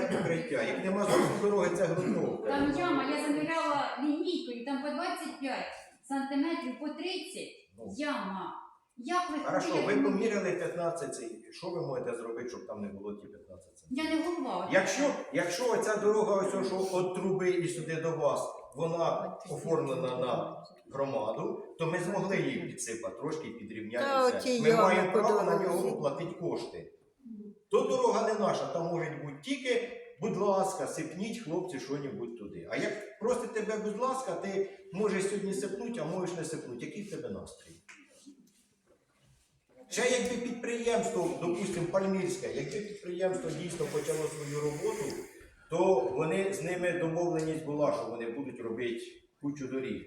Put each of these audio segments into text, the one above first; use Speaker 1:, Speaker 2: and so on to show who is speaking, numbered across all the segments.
Speaker 1: де покриття. Як нема зовсім дороги, це грунтовка.
Speaker 2: Там яма, я заміряла лінійкою, там по 25 сантиметрів, по 30
Speaker 1: Ну,
Speaker 2: яма. Як ви
Speaker 1: Хорошо, ви поміряли 15 цей. Що ви можете зробити, щоб там не було ті 15 сантиметрів?
Speaker 2: Я не голова.
Speaker 1: Якщо, якщо оця дорога, ось що від труби і сюди до вас, вона оформлена на громаду, то ми змогли її підсипати, трошки
Speaker 3: Та
Speaker 1: підрівняти
Speaker 3: оті.
Speaker 1: Ми
Speaker 3: ями
Speaker 1: маємо
Speaker 3: по
Speaker 1: право на
Speaker 3: дорозі.
Speaker 1: нього платити кошти. То дорога не наша, там може бути тільки, будь ласка, сипніть, хлопці, що-небудь туди. А як просить тебе, будь ласка, ти можеш сьогодні сипнути, а можеш не сипнути. Який в тебе настрій? Ще якби підприємство, допустимо, Пальмірське, якби підприємство дійсно почало свою роботу, то вони з ними домовленість була, що вони будуть робити кучу доріг.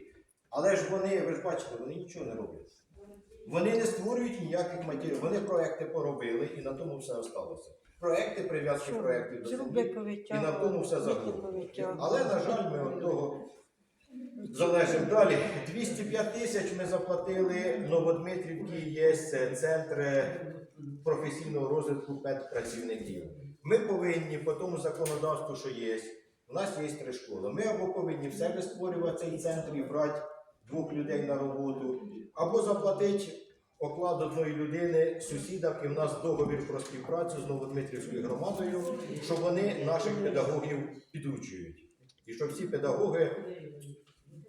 Speaker 1: Але ж вони, ви ж бачите, вони нічого не роблять. Вони не створюють ніяких матеріалів. Вони проекти поробили і на тому все осталося. Проекти, прив'язки проєктів до землі. І на тому все загублено. Але, на жаль, ми від того залежимо. Далі, 205 тисяч ми заплатили Новодмитрівки, є це центр професійного розвитку педпрацівників. Ми повинні по тому законодавству, що є, у нас є три школи. Ми або повинні в себе створювати цей центр і брати двох людей на роботу, або заплатити оклад одної людини сусідам, і в нас договір про співпрацю з Новодмитрівською громадою, що вони наших педагогів підучують. І що всі педагоги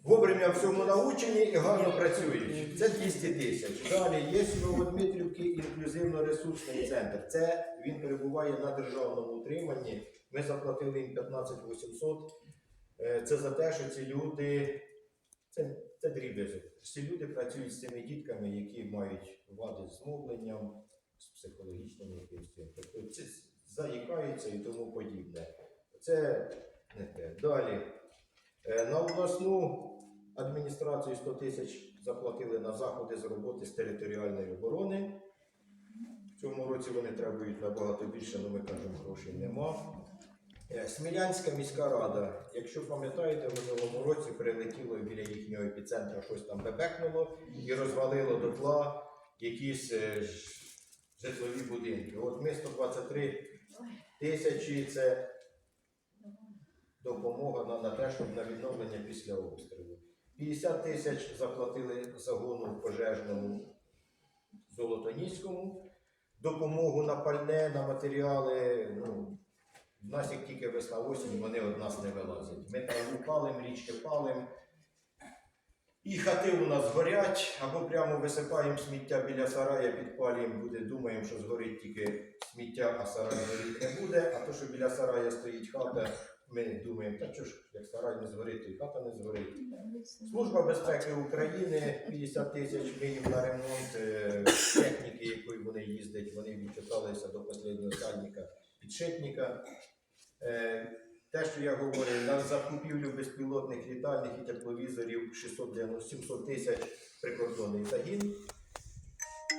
Speaker 1: вовремя всьому научені і гарно працюють. Це 200 тисяч. Далі є Новодмитрівки інклюзивно-ресурсний центр. Це він перебуває на державному утриманні. Ми заплатили їм 15 800. Е, Це за те, що ці люди, це, це дріб'язок. Ці люди працюють з цими дітками, які мають вади з мовленням, з психологічним якимось. Тобто це заїкаються і тому подібне. Це не те. Далі. Е, На обласну адміністрацію 100 тисяч заплатили на заходи з роботи з територіальної оборони. В цьому році вони требують набагато більше, але ми кажемо, грошей нема. Е, Смілянська міська рада, якщо пам'ятаєте, в минулому році прилетіло біля їхнього епіцентру щось там бебекнуло і розвалило дотла якісь е, житлові будинки. От ми 123 тисячі це допомога на, на те, щоб на відновлення після обстрілу. 50 тисяч заплатили загону пожежному Золотоніському, допомогу на пальне, на матеріали. Ну, в нас як тільки весна осінь, вони від нас не вилазять. Ми там палим, річки палим. І хати у нас горять, або прямо висипаємо сміття біля сарая, підпалюємо, буде, думаємо, що згорить тільки сміття, а сарай горіти не буде. А то, що біля сарая стоїть хата, ми думаємо, та що ж, як сарай не згорить, то і хата не згорить. Служба безпеки України 50 тисяч ми на ремонт е, техніки, якою вони їздять, вони відчиталися до останнього сальника підшипника. Е, Те, що я говорю, на закупівлю безпілотних літальних і тепловізорів 690 700 тисяч прикордонний загін.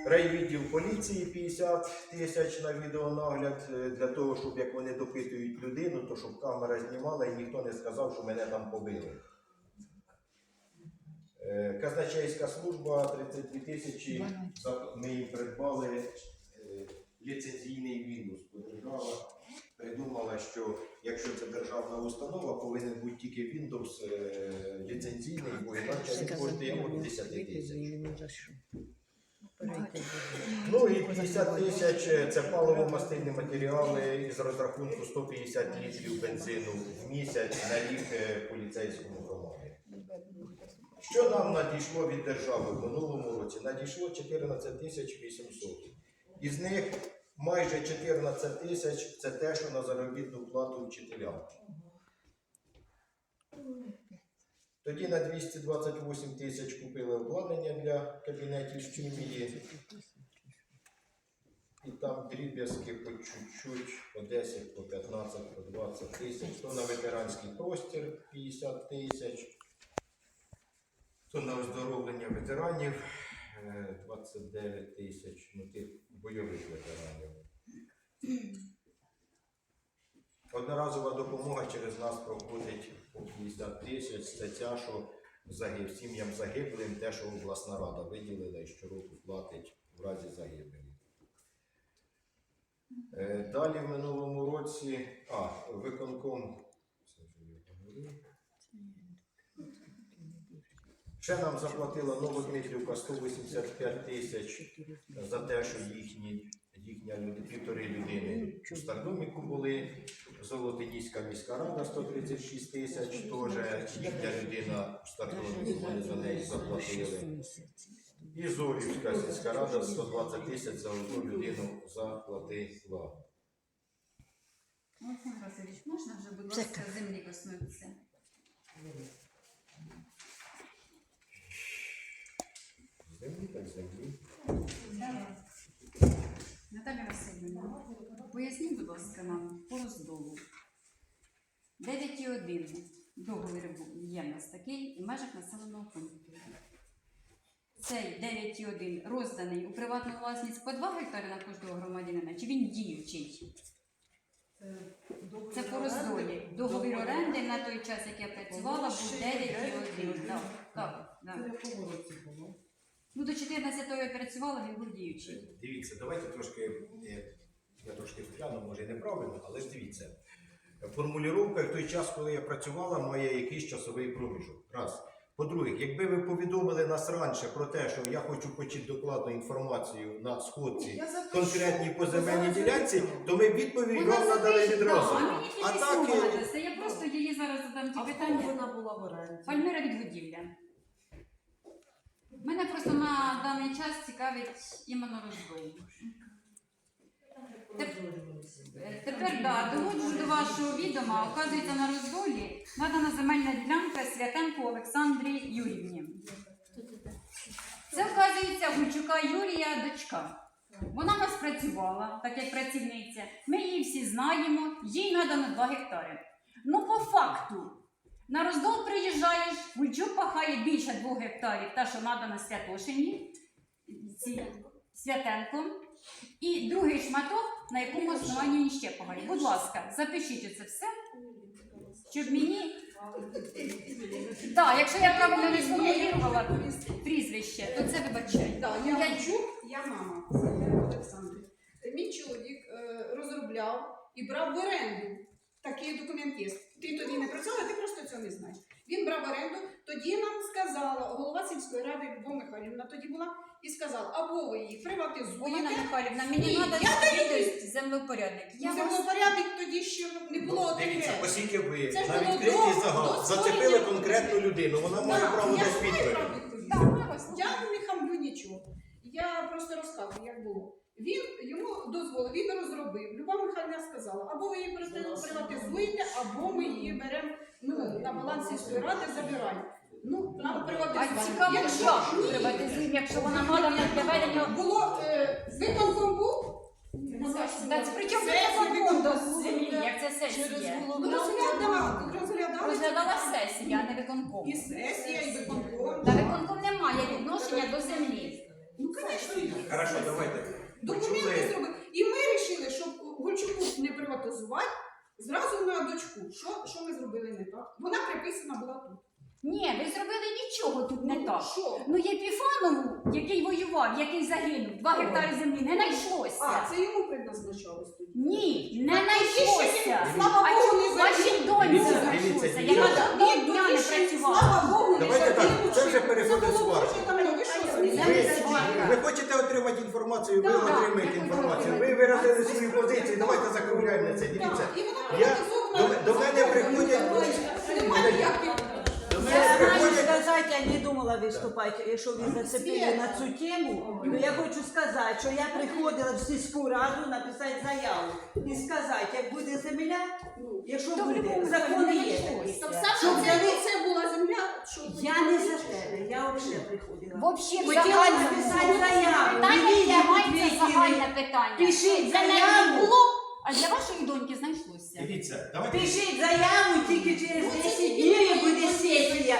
Speaker 1: Райвідділ поліції 50 тисяч на відеонагляд е, для того, щоб як вони допитують людину, то щоб камера знімала і ніхто не сказав, що мене там побили. Е, Казначейська служба 32 тисячі. Ми їм придбали е, ліцензійний мінус. Бо держава придумала, що якщо це державна установа, повинен бути тільки Windows е, ліцензійний, бо інакше він коштує від 10 тисяч. Ну і 50 тисяч е, це паливо-мастильні матеріали із розрахунку 150 літрів бензину в місяць на рік е, поліцейському громаді. Що нам надійшло від держави в минулому році? Надійшло 14 тисяч 800. Із них майже 14 тисяч це те, що на заробітну плату вчителям. Тоді на 228 тисяч купили обладнання для кабінетів хімії. І там дріб'язки по чуть-чуть, по 10, по 15, по 20 тисяч. То на ветеранський простір 50 тисяч, то на оздоровлення ветеранів 29 тисяч, ну тих бойових ветеранів. Одноразова допомога через нас проходить по 50 тисяч. Ця, що загиб, сім'ям загиблим, те, що обласна рада виділила і щороку платить в разі загибелі. Е, Далі в минулому році, а, виконком. це вже я говорив. Ще нам заплатила Новодмитрівка 185 тисяч за те, що їхні, їхня люди, півтори людини у Стардоміку були. Золотиніська міська рада 136 тисяч, теж їхня людина у Стардоміку, вони за неї заплатили. І Зорівська сільська рада 120 тисяч за одну людину заплатила.
Speaker 2: Олександр Васильович, можна вже, будь ласка, землі коснутися?
Speaker 1: Землі так землі.
Speaker 2: Наталя Васильівна, поясніть, будь ласка, нам по роздолу. 9,1 договір є в нас такий в межах населеного пункту. Цей 9,1 розданий у приватну власність по 2 гектари на кожного громадянина, чи він діючий? Це по роздолі. Договір оренди на той час, як я працювала, був 9,1. Так, так, так. Ну, до 14-го я працювала, він був діючий.
Speaker 1: Дивіться, давайте трошки, е, я трошки вгляну, може і неправильно, але ж дивіться. Формулювання в той час, коли я працювала, має якийсь часовий проміжок. Раз. По-друге, якби ви повідомили нас раніше про те, що я хочу почути докладну інформацію на сходці конкретній по земельній ділянці, то ми відповідь вам надали відразу.
Speaker 2: Да, а
Speaker 1: так.
Speaker 2: Я просто її зараз задам ті
Speaker 3: А
Speaker 2: питання.
Speaker 3: вона була в оренді?
Speaker 2: Пальмира відгодівля. Мене просто на даний час цікавить іменно роздол. Е, Тепер да, доводжу до вашого відома, оказується на роздолі надана земельна ділянка Святенко Олександрі Юрівні. Це вказується Гульчука Юрія дочка. Вона в нас працювала, так як працівниця. Ми її всі знаємо, їй надано 2 гектари. Ну, по факту, на роздол приїжджаєш, Гульчук пахає більше 2 гектарів, та, що надана Святошині, Святенко. І другий шматок, на якому основанні ще пахає. Будь ласка, запишіть це все, щоб мені. Так, якщо я правильно не сформулювала прізвище, то це вибачай.
Speaker 4: Я Янчук, я мама Сергія Олександри. Мій чоловік е, розробляв і брав в оренду. Такий документ є. Ти тоді не працювала, ти просто цього не знаєш. Він брав оренду, тоді нам сказала голова сільської ради Любов Михайлівна тоді була і сказала, або ви її
Speaker 2: Олена
Speaker 4: приватизуєте.
Speaker 2: Михайлівна, мені
Speaker 4: Ні,
Speaker 2: треба
Speaker 4: я
Speaker 2: відомість землепорядник. Я вас...
Speaker 4: Землепорядник тоді ще не було
Speaker 1: Дивіться,
Speaker 4: таке.
Speaker 1: оскільки ви
Speaker 4: Це ж
Speaker 1: на
Speaker 4: було
Speaker 1: відкритий
Speaker 4: до-
Speaker 1: загал
Speaker 4: до створення-
Speaker 1: конкретну людину, вона має
Speaker 4: Так,
Speaker 1: право
Speaker 4: я
Speaker 1: дати відповідь.
Speaker 4: право відповісти.
Speaker 2: Так, ми вас
Speaker 4: Я не хамлю нічого. Я просто розказую, як було. Він йому дозволив, він розробив. Люба Михайлівна сказала, або ви її привати- приватизуєте, або ми її беремо ну, на баланс сільської ради, забираємо. Ну, нам
Speaker 2: А
Speaker 4: приватизувати.
Speaker 2: цікаво,
Speaker 4: Якщо
Speaker 2: як
Speaker 4: ні,
Speaker 2: приватизуємо, якщо вона надана для ведення.
Speaker 4: було е, виконком був,
Speaker 2: Та це при чому
Speaker 4: Сесію
Speaker 2: закон до землі, як це сесія?
Speaker 4: ну, розглядали, розглядали.
Speaker 2: Розглядала сесія, а не виконком.
Speaker 4: І сесія, і виконком.
Speaker 2: Та виконком не має відношення до землі.
Speaker 4: Ну, звісно, є.
Speaker 1: Хорошо, давайте.
Speaker 4: Документи
Speaker 1: Почули?
Speaker 4: зробили. І ми вирішили, щоб Гольчуку не приватизувати, зразу на дочку. Що, що ми зробили не так? Вона приписана була тут.
Speaker 2: Ні, ви зробили нічого тут не так.
Speaker 4: Що?
Speaker 2: Ну Єпіфанову, який воював, який загинув, два гектари землі, не знайшлося.
Speaker 4: А, це йому предназначалось тоді.
Speaker 2: Ні, не знайшлося.
Speaker 4: Слава
Speaker 2: А
Speaker 4: Богу,
Speaker 2: чому
Speaker 4: не
Speaker 2: вашій
Speaker 4: загинув.
Speaker 2: доньці
Speaker 1: Дивіться,
Speaker 2: знайшлося?
Speaker 1: дивіться,
Speaker 2: Яка
Speaker 1: дівчата.
Speaker 4: Він
Speaker 2: дня не працювала.
Speaker 4: Слава Богу, не
Speaker 1: Давайте так,
Speaker 4: загинув.
Speaker 1: це вже переходить.
Speaker 4: Ви що, сварка.
Speaker 1: ви хочете отримати інформацію, ви
Speaker 2: Так,
Speaker 1: отримаєте
Speaker 2: я хочу
Speaker 1: інформацію. Ви
Speaker 2: отримати.
Speaker 1: виразили свою позицію, давайте закругляємо це. Дивіться, я- до- до мене приходять-
Speaker 4: Немає ніяких.
Speaker 1: до мене
Speaker 3: Я хочу
Speaker 1: приходять.
Speaker 3: я не думала виступати, якщо ви зацепили на цю тему, то я хочу сказати, що я приходила в сільську раду написати заяву і сказати, як буде земля, якщо буде, закони є.
Speaker 2: Щоб
Speaker 3: Щоб
Speaker 4: це, була земля. Що
Speaker 3: Я не за тебе, я взагалі приходила.
Speaker 2: Вообще
Speaker 3: Хотіла
Speaker 2: загальне
Speaker 3: написати заяву.
Speaker 2: Питання
Speaker 3: Мені
Speaker 2: загальне питання.
Speaker 3: Пишіть
Speaker 2: Для неї
Speaker 3: заяву.
Speaker 2: було, а для вашої доньки знайшлося.
Speaker 1: Дивіться, давайте.
Speaker 3: Пишіть заяву, тільки через 10 днів буде сесія.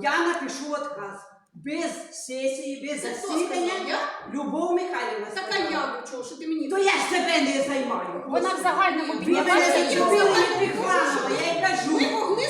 Speaker 3: Я напишу отказ. Без сесії, без
Speaker 4: Це хто
Speaker 3: засідання.
Speaker 4: сказав? Я?
Speaker 3: Любов Михайлівна.
Speaker 4: Така
Speaker 3: сказала.
Speaker 4: я до чого, що ти мені...
Speaker 3: То я ж себе не займаю.
Speaker 2: Вона в загальному
Speaker 3: Ви мене зачепили від Піханова, я їй кажу.
Speaker 4: Ми могли